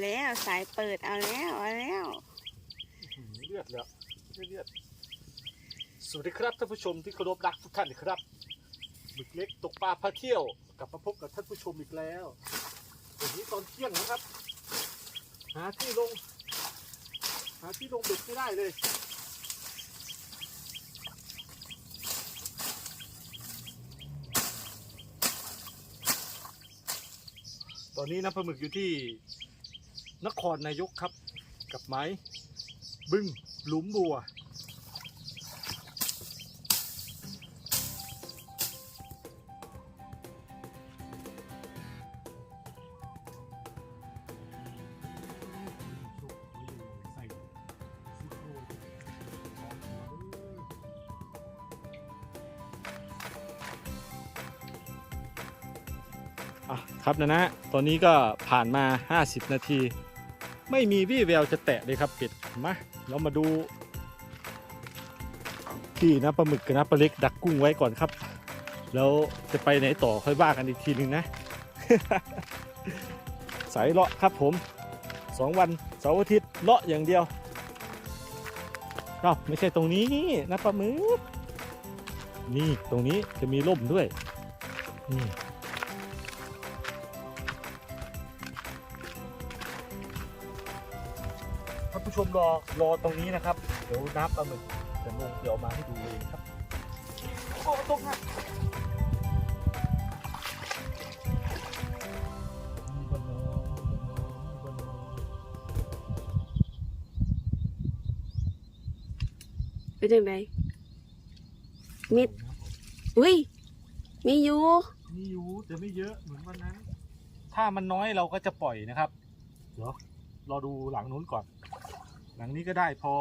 เอาแล้วสายเปิดเอาแล้วเอาแล้วเลือดแล้วเลือดสวัสดีครับท่านผู้ชมที่เคารพรักทุกท่านครับหมึกเล็กตกปลาพาเที่ยวกลับมาพบกับท่านผู้ชมอีกแล้ววันนี้ตอนเที่ยงนะครับ หาที่ลง หาที่ลงเบ็ดไม่ได้เลยตอนนี้น้ำปลาหมึกอยู่ที่ นครนายกครับ กับไม้ บึ้งหลุมบัว อะครับนะนะ ตอนนี้ก็ผ่านมา 50 นาที ไม่มีวี่แววจะแตะเลยครับเป็ดมาเรามาดูที่นะปลาหมึกกับนะปลาเล็กดักกุ้งไว้ก่อนครับ แล้วจะไปไหนต่อค่อยว่ากันอีกทีหนึ่งนะ สายเลาะครับผมสองวันเสาร์อาทิตย์เลาะอย่างเดียวเอ้าไม่ใช่ตรงนี้นะปลาหมึกนี่ตรงนี้จะมีร่มด้วยนี่ ชมรอรอตรงนี้นะครับ เดี๋ยวน้ำปลาหมึกจะลงเดี๋ยวเอามาให้ดูเองครับโอ้ตรงครับมีบนโนมีบนโนเป็นยังไงมิดอุ้ย มีอยู่มีอยู่แต่ไม่เยอะเหมือนวันนั้น ถ้ามันน้อยเราก็จะปล่อยนะครับ เดี๋ยวรอดูหลังนู้นก่อน หลังนี้ก็ได้พอ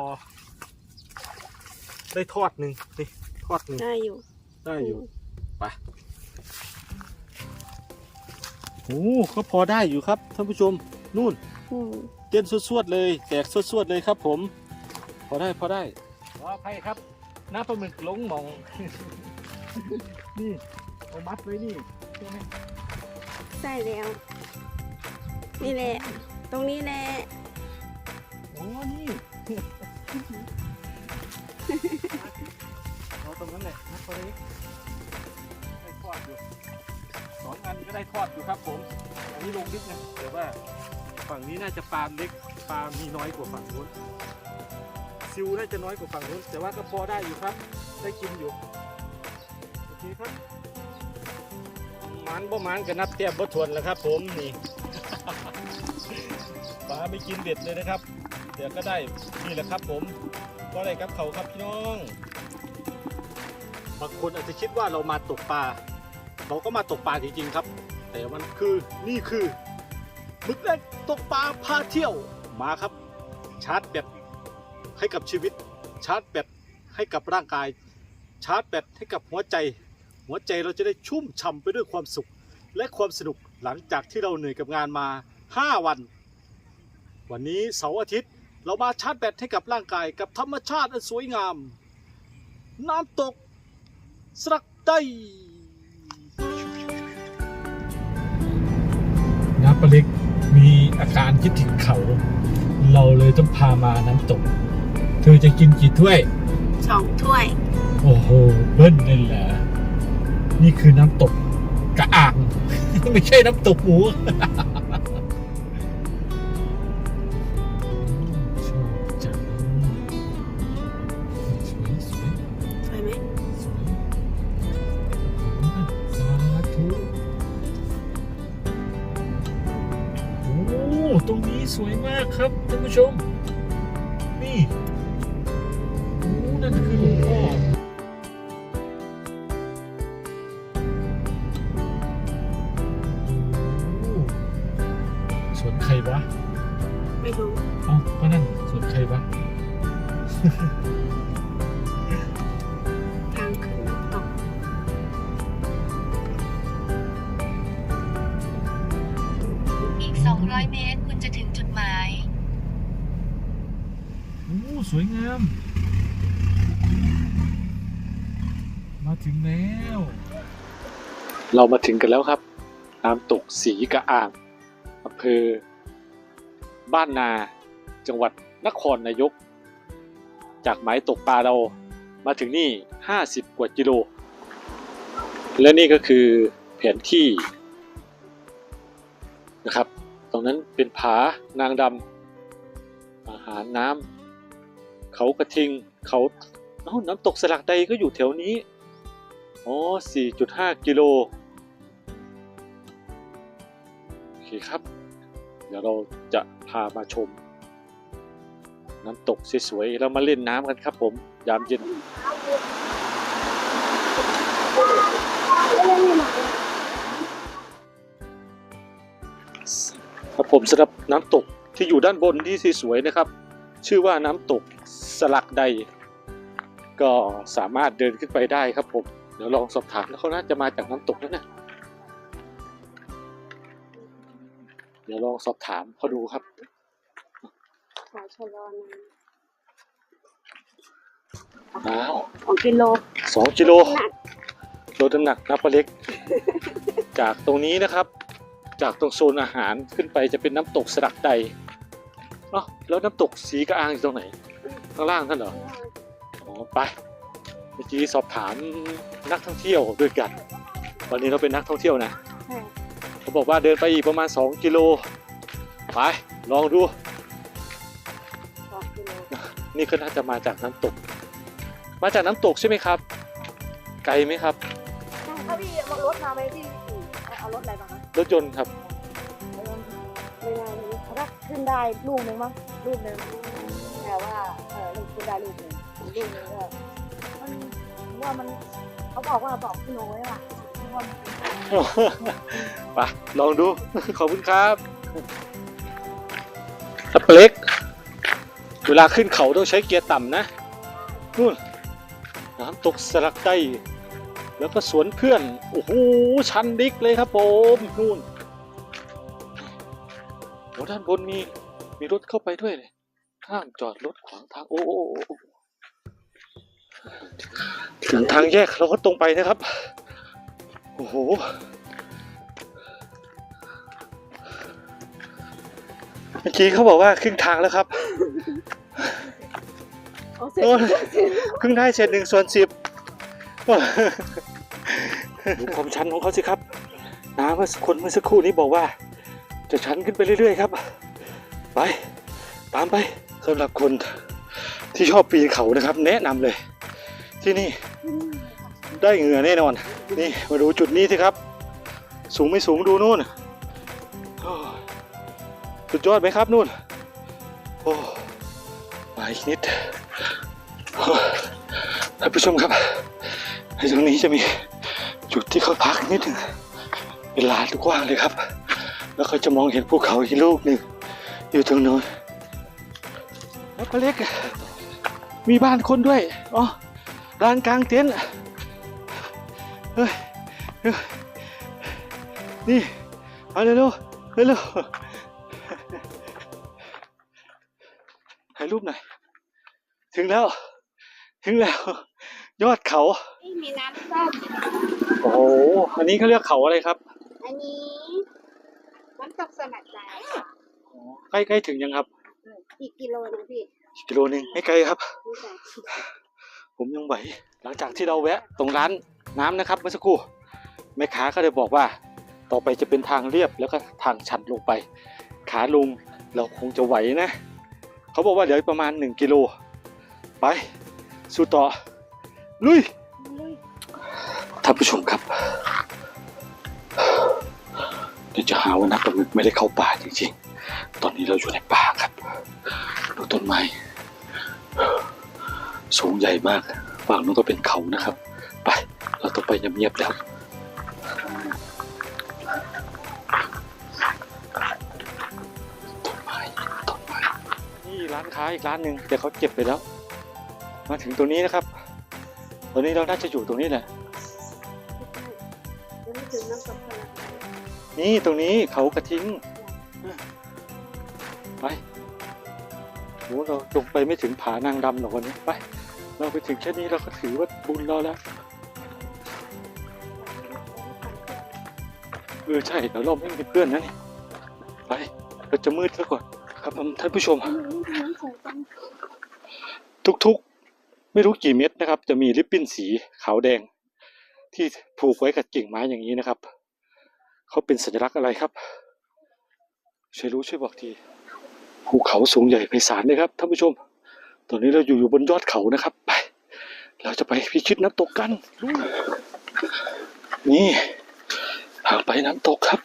ได้ทอดหนึ่งนี่ทอดหนึ่งได้อยู่ ได้อยู่โอ้ก็พอได้อยู่ครับท่านผู้ชมนู่นอืมเต้นสวดๆเลย แตกสวดๆเลยครับ ผม พอได้พอได้ขออภัยครับน้ำปลาหมึกหลงหมอง นี่เอามัดไว้นี่ใช่ไหมใส่แล้ว นี่แหละ ตรงนี้แหละ โอ้นี่เอาตรงนั้นแหละนักปลาเล็กได้ทอดอยู่สองอันก็ได้ทอดอยู่ครับผม อันนี้ลงลึกนะแต่ว่าฝั่งนี้น่าจะปลาเล็กปลามีน้อยกว่าฝั่งนู้นซิวน่าจะน้อยกว่าฝั่งนู้นแต่ว่าก็พอได้อยู่ครับ ได้กินอยู่โอเคครับมันบ่มันก็นับแทบบ่ทวนแล้วครับ ผมนี่ปลาไม่กินเบ็ดเลยนะครับ ดี๋ยวก็ได้นี่แหละครับผมก็ได้ครับเขาครับพี่น้องบางคนอาจจะคิดว่าเรามาตกปลาเราก็มาตกปลาจริงๆครับ แต่มันคือนี่คือมึกเล็กตกปลาพาเที่ยวมาครับ ชาร์จแบตให้กับชีวิต ชาร์จแบตให้กับร่างกาย ชาร์จแบตให้กับหัวใจ หัวใจเราจะได้ชุ่มฉ่ำไปด้วยความสุข และความสนุกหลังจากที่เราเหนื่อยกับงานมา 5 วัน วันนี้เสาร์อาทิตย์ เรามาชาร์จแบตให้กับร่างกายกับธรรมชาติอันสวยงาม น้ำตกสรักได้น้ำปลาเล็กมีอาการคิดถึงเขา เราเลยต้องพามาน้ำตก เธอจะกินกี่ถ้วย สองถ้วย โอ้โหเบิ้ลเลยเหรอนี่คือน้ำตกกระอ่าง ไม่ใช่น้ำตกหมู วนใครวะไม่รู้เอ้าก็นั่นสวนใครวะ ทางขึ้นน้ำตกอีก 200 เมตร คุณจะถึงจุดหมาย โอ้สวยงาม มาถึงแล้ว เรามาถึงกันแล้วครับ น้ำตกสีกระอ่างอำเภอ บ้านนา จังหวัดนครนายก จากหมายตกปลาเรามาถึงนี่ 50 กว่ากิโล และนี่ก็คือแผนที่นะครับ ตรงนั้นเป็นผานางดำอาหารน้ำเขากระทิงเขาเอ้าน้ำตกสลักใดก็อยู่แถวนี้ อ๋อ 4.5 กิโล โอเคครับ เดี๋ยวเราจะพามาชม น้ำตกสวยๆแล้วมาเล่นน้ำกันครับผม ยามเย็นครับผมสำหรับน้ำตกที่อยู่ด้านบนที่สวยๆนะครับ ชื่อว่าน้ำตกสลักใด ก็สามารถเดินขึ้นไปได้ครับผม เดี๋ยวลองสอบถามแล้วเขาน่าจะมาจากน้ำตกนั่นนะ ดี๋ยวลองสอบถามเขาดูครับขอชะลอนะอ้าวของกิโลสองกิโลหนักลดน้ำหนักนับปลาเล็ก จากตรงนี้นะครับ จากตรงโซนอาหารขึ้นไปจะเป็นน้ำตกสลักใดเอ้าแล้วน้ำตกสีกระอางอยู่ตรงไหน ข้างล่างนั่นเหรออ๋อไปเมื่อกี้สอบถามนักท่องเที่ยวด้วยกัน วันนี้เราเป็นนักท่องเที่ยวนะใช่ เขาบอกว่าเดินไปอีกประมาณ 2 กิโล ไป ลองดูสองกิโลนี่ก็น่าจะมาจากน้ำตก มาจากน้ำตกใช่ไหมครับ ไกลไหมครับ ถ้าพี่เอารถมาไหมพี่ขี่เอารถอะไรมาคะรถยนต์ครับไม่ได้เลยถ้าขึ้นได้ลูกหนึ่งมั้งลูกหนึ่งแต่ว่าเออลูกขึ้นได้ลูกหนึ่งลูกหนึ่งก็มันว่ามันเขาบอกว่าสองกิโลใช่ป่ะว่ามัน ไปลองดู ขอบคุณครับทับเล็กเวลาขึ้นเขาต้องใช้เกียร์ต่ำนะนู่นน้ำตกสลักใต้แล้วก็สวนเพื่อน โอ้โห ชันดิกเลยครับผมนู่นโอ้ด้านบนมี มีรถเข้าไปด้วยเลยห้ามจอดรถขวางทาง โอ้โอ้โอ้โอ้ถึงทางแยกเราก็ตรงไปนะครับ โอ้โห เมื่อกี้เขาบอกว่าครึ่งทางแล้วครับ เอาเสร็จโอ้ยครึ่งได้เศษหนึ่งส่วนสิบดูความชันของเขาสิครับน้ำเมื่อคนเมื่อสักครู่นี้บอกว่า จะชันขึ้นไปเรื่อยๆครับ ไป ตามไปสำหรับคนที่ชอบปีนเขานะครับ แนะนำเลย ที่นี่ได้เหงื่อแน่นอน นี่มาดูจุดนี้สิครับ สูงไม่สูงดูนู่นสุดยอดไหมครับนู่น โอ้มาอีกนิดท่านผู้ชมครับในตรงนี้จะมีจุดที่เขาพักนิดหนึ่งเป็นลานกว้างเลยครับ แล้วเขาจะมองเห็นภูเขาอีกลูกหนึ่งอยู่ตรงโน้นแล้วก็เล็ก มีบ้านคนด้วยอ๋อลานกลางเต็นท์ ฮ้ยเฮ้ยนี่เอาเร็วๆเร็วๆถ่ายรูปหน่อย ถึงแล้ว ถึงแล้ว ยอดเขานี่มีน้ำส้มโอ้โห อันนี้เขาเรียกเขาอะไรครับ อันนี้น้ำตกสลัดใจใกล้ใกล้ถึงยังครับ อีกกิโลนึงพี่กิโลหนึงไม่ไกลครับนี่จ้ะผมยังไหวหลังจากที่เราแวะ ตรงร้าน น้ำนะครับเมื่อสักครู่แม่ค้าก็เลยบอกว่า ต่อไปจะเป็นทางเรียบแล้วก็ทางชันลงไป ขาลงเราคงจะไหวนะเขาบอกว่าเดี๋ยวประมาณ 1 กิโล ไป สู้ต่อ ลุยท่านผู้ชมครับเดี๋ยวจะหาว่านักประมึกไม่ได้เข้าป่าจริงๆ ตอนนี้เราอยู่ในป่าครับดูต้นไม้สูงใหญ่มากฝั่งนู้นก็เป็นเขานะครับ ไป เราต้องไปเงียบๆแล้วต้นไม้ต้นไม้นี่ร้านค้าอีกร้านหนึ่งแต่เขาเก็บไปแล้ว มาถึงตรงนี้นะครับ ตอนนี้เราน่าจะอยู่ตรงนี้แหละยังไม่ถึงน้ำตกสลัดใจนี่ตรงนี้เขากระทิ้งไปโหเราลงไปไม่ถึงผานางดำหรอกวันนี้ไป เราไปถึงแค่นี้เราก็ถือว่าบุญเราแล้ว ออใช่เดี๋ยวเราไม่มีเพื่อนนะนี่ไปเราจะมืดซะก่อนครับท่านผู้ชม ทุกๆ ไม่รู้กี่เม็ดนะครับ จะมีริบบิ้นสีขาวแดง ที่ผูกไว้กับกิ่งไม้อย่างนี้นะครับเขาเป็นสัญลักษณ์อะไรครับช่วยรู้ช่วยบอกทีภูเขาสูงใหญ่ไพศาลเลยครับท่านผู้ชม ตอนนี้เราอยู่อยู่บนยอดเขานะครับไป เราจะไปพิชิตน้ำตกกันนี่ ทางไปน้ำตกครับ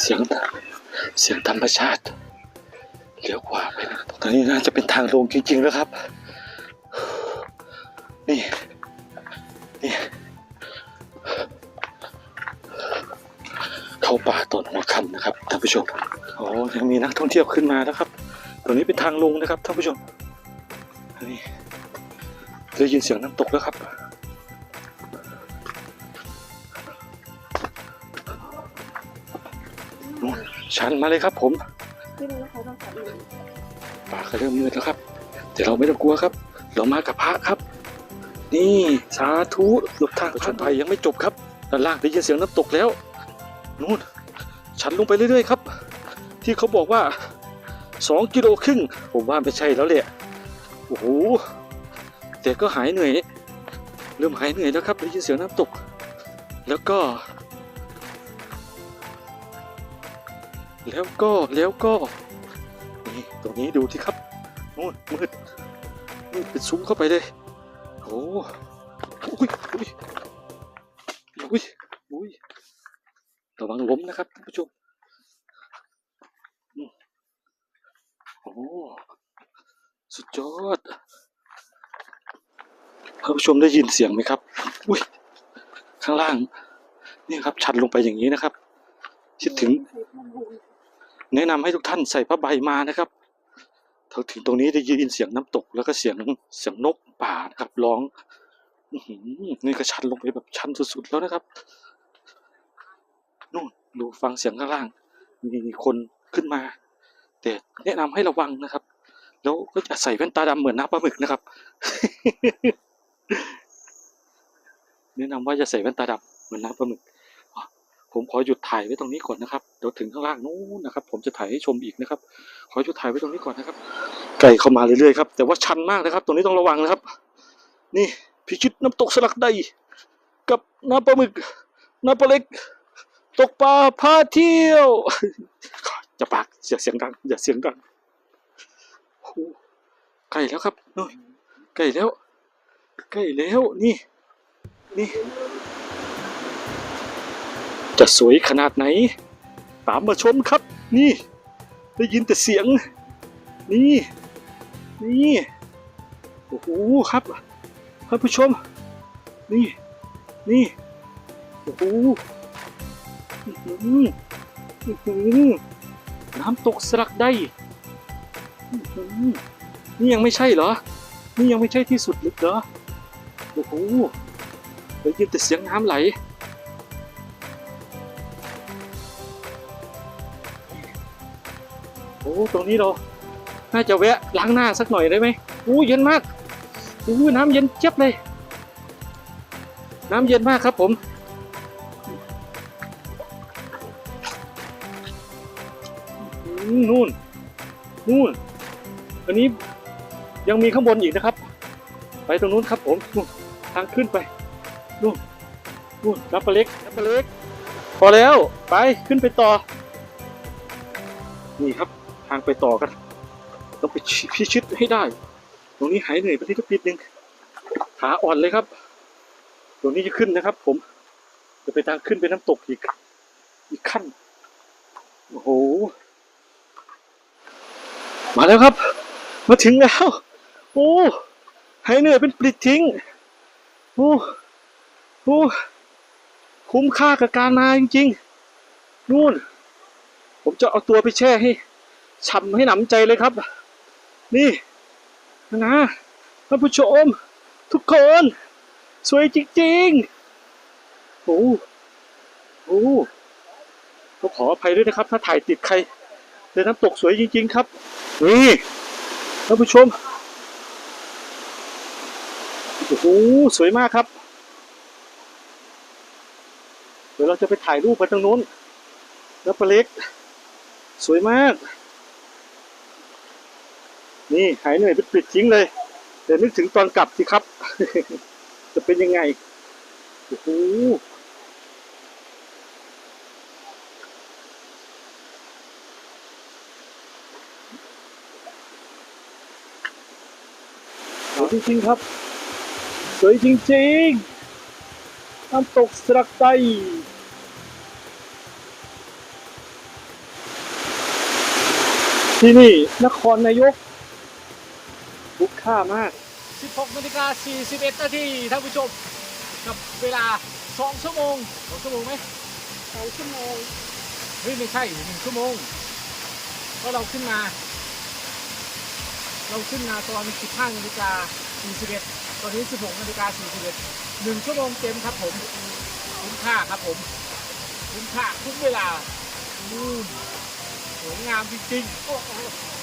เสียงเสียงธรรมชาติเลี้ยวขวาไปนะตอนนี้น่าจะเป็นทางลงจริงๆแล้วครับ นี่นี่เข้าป่าตอนหัวค่ำนะครับท่านผู้ชมอ๋อยังมีนักท่องเที่ยวขึ้นมาแล้วครับตรงนี้เป็นทางลงนะครับท่านผู้ชมนี่ ได้ยินเสียงน้ำตกแล้วครับ ชันมาเลยครับผมขึ้นแล้วเขาต้องขับรถป่าก็เริ่มมืดแล้วครับ แต่เราไม่ต้องกลัวครับ เรามากับพระครับ นี่สาธุหลบทางประชนภัยยังไม่จบครับด้านล่างได้ยินเสียงน้ำตกแล้วนู่นชันลงไปเรื่อยๆครับ ที่เขาบอกว่าสองกิโลครึ่งผมว่าไม่ใช่แล้วแหละโอ้โห แต่ก็หายเหนื่อย เริ่มหายเหนื่อยแล้วครับได้ยินเสียงน้ำตก แล้วก็ แล้วก็แล้วก็นี่ตรงนี้ดูที่ครับนู่นมืดมืดเป็นซุ้มเข้าไปเลยโอ้อุ้ยอุ้ยอุ้ยอุ้ยระวังล้มนะครับท่านผู้ชมอืมโอ้สุดยอด ท่านผู้ชมได้ยินเสียงไหมครับอุ้ยข้างล่าง นี่ครับ ชันลงไปอย่างนี้นะครับ คิดถึง แนะนำให้ทุกท่านใส่ผ้าใบมานะครับถึงตรงนี้ได้ยินเสียงน้ำตกแล้วก็เสียงเสียงนกป่านะครับร้องนี่ก็ชันลงไปแบบชันสุดๆแล้วนะครับนู่นดูฟังเสียงข้างล่าง มีคนขึ้นมา แต่แนะนำให้ระวังนะครับ แล้วก็จะใส่แว่นตาดำเหมือนน้าปลาหมึกนะครับ แนะนำว่าจะใส่แว่นตาดำเหมือนน้าปลาหมึกผมขอหยุดถ่ายไว้ตรงนี้ก่อนนะครับเดี๋ยวถึงข้างล่างนู้นนะครับ ผมจะถ่ายให้ชมอีกนะครับ ขอหยุดถ่ายไว้ตรงนี้ก่อนนะครับ ไก่เข้ามาเรื่อยๆครับแต่ว่าชันมากนะครับ ตรงนี้ต้องระวังนะครับ นี่พิชิตน้ำตกสลักใดกับน้ำปลาหมึกน้ำปลาเล็ก ตกปลาพาเที่ยวจะปากอย่าเสียงดังอย่าเสียงดังโอ้โหใกล้แล้วครับนู่นใกล้แล้ว ใกล้แล้วนี่ นี่ จะสวยขนาดไหน ตามมาชมครับ นี่ ได้ยินแต่เสียง นี่ นี่ โอ้โหครับท่านผู้ชม นี่ นี่ โอ้โหอื้อหืออื้อหือน้ำตกสลักได้หือนี่ยังไม่ใช่เหรอ นี่ยังไม่ใช่ที่สุดลึกเหรอ อ้โหได้ยินแต่เสียงน้ำไหลโอ้ตรงนี้เราน่าจะแวะล้างหน้าสักหน่อยได้ไหมอู้เย็นมากอู้น้ำเย็นเจี๊ยบเลย น้ำเย็นมากครับผมอืมนู่นนู่นอันนี้ยังมีข้างบนอีกนะครับ ไปตรงนู้นครับผมนู่น ทางขึ้นไปนู่นนู่นรับปลาเล็กรับปลาเล็ก พอแล้วไปขึ้นไปต่อ นี่ครับทางไปต่อกันต้องไปพิชิตให้ได้ ตรงนี้หายเหนื่อยไปที่ทุกนิดนึงขาอ่อนเลยครับ ตรงนี้จะขึ้นนะครับ ผม จะไปทางขึ้นไปน้ำตกอีก อีกขั้นโอ้โหมาแล้วครับ มาถึงแล้ว โอ้หายเหนื่อยเป็นปลิดทิ้ง โอ้โอ้คุ้มค่ากับการมาจริงๆ นู่น ผมจะเอาตัวไปแช่ให้ฉ่ำให้หนำใจเลยครับ นี่นะท่านผู้ชม ทุกคน สวยจริงๆ โอ้โอ้ก็ขออภัยด้วยนะครับ ถ้าถ่ายติดใครแต่น้ำตกสวยจริง ๆ ครับ นี่ท่านผู้ชม โอ้โหสวยมากครับ เดี๋ยวเราจะไปถ่ายรูปกันตรงนู้น แล้วปลาเล็ก สวยมาก นี่หายเหนื่อยไปปิดทิ้งเลย เดี๋ยวนึกถึงตอนกลับสิครับ จะเป็นยังไง โอ้โหจริงๆครับ สวยจริงๆ น้ำตกสลักไตที่นี่ นครนายกคุ้มค่ามาก 16นาฬิกา41นาทีท่านผู้ชม กับเวลา 2 ชั่วโมง 2 ชั่วโมงไหมสองชั่วโมงเฮ้ยไม่ใช่ 1 ชั่วโมงเพราะเราขึ้นมา เราขึ้นมาตอน 15นาฬิกา41ตอนนี้ 16นาฬิกา41หนึ่งชั่วโมงเต็มครับผมคุ้มค่าครับผมคุ้มค่าคุ้มเวลาอืมสวยงามจริงๆ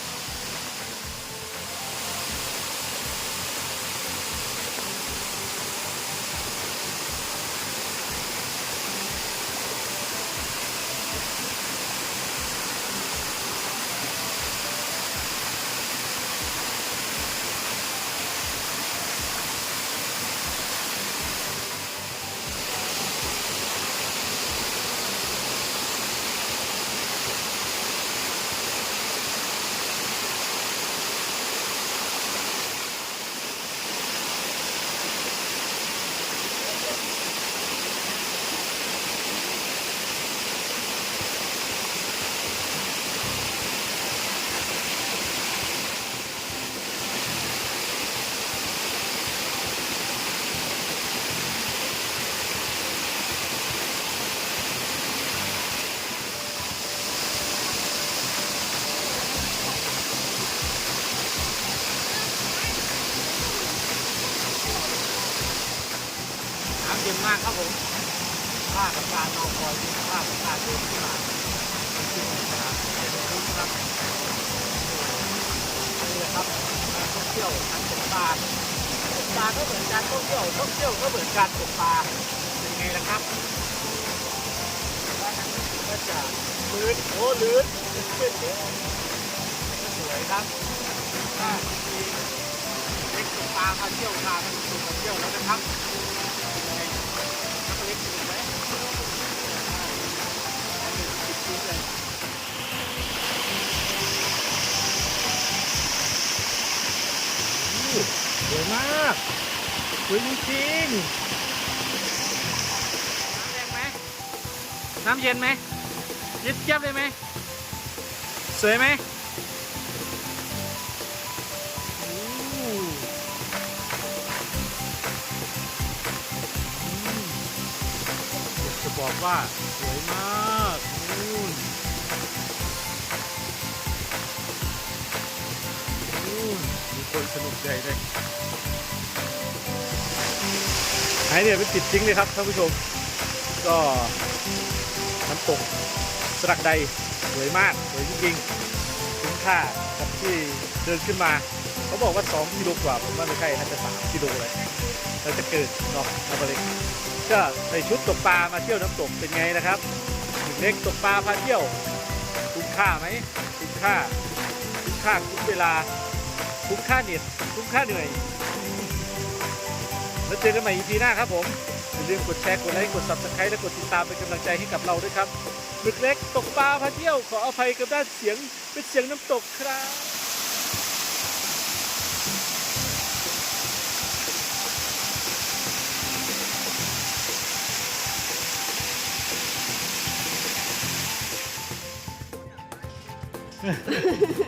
เย็นมากครับผมผ้ากับการนอนคอยผ้ากับการเดินมาขึ้นมาเป็นคุ้มครับนี่แหละครับการท่องเที่ยวการตกปลาตกปลาก็เหมือนการท่องเที่ยวท่องเที่ยวก็เหมือนการตกปลาเป็นไงล่ะครับก็จะลื่นโอ้ลื่นลื่นเยอะสวยครับถ้ามีเล็กตกปลามาเที่ยวพามาชมมาเที่ยวแล้วนะครับ สวยมากสวยจริงๆน้ำแรงไหมน้ำเย็นไหมเย็นเจี๊ยบเลยไหมสวยไหมโอ้อืมอยากจะบอกว่าสวยมาก คนสนุกใจเลยหายเนี่ยไปติดจริงเลยครับท่านผู้ชม ก็น้ำตกสลักใดสวยมากสวยจริงๆคุ้มค่ากับที่เดินขึ้นมา เขาบอกว่า 2 กิโลกว่า ผมว่าไม่ใช่น่าจะ 3 กิโลเลยแล้วจะเกิดเนาะนาบริกก็ใส่ชุดตกปลามาเที่ยวน้ำตกเป็นไงนะครับเด็กตกปลาพาเที่ยว คุ้มค่าไหมคุ้มค่า คุ้มค่าคุ้มเวลา คุ้มค่าเหน็ตคุ้มค่าเหนื่อย แล้วเจอกันใหม่ EP หน้าครับผมอย่าลืมกดแชร์ กดไลค์ กด subscribe และกดติดตามเป็นกำลังใจให้กับเราด้วยครับหมึกเล็กตกปลาพาเที่ยวขออภัยกับด้านเสียงเป็นเสียงน้ำตกครับ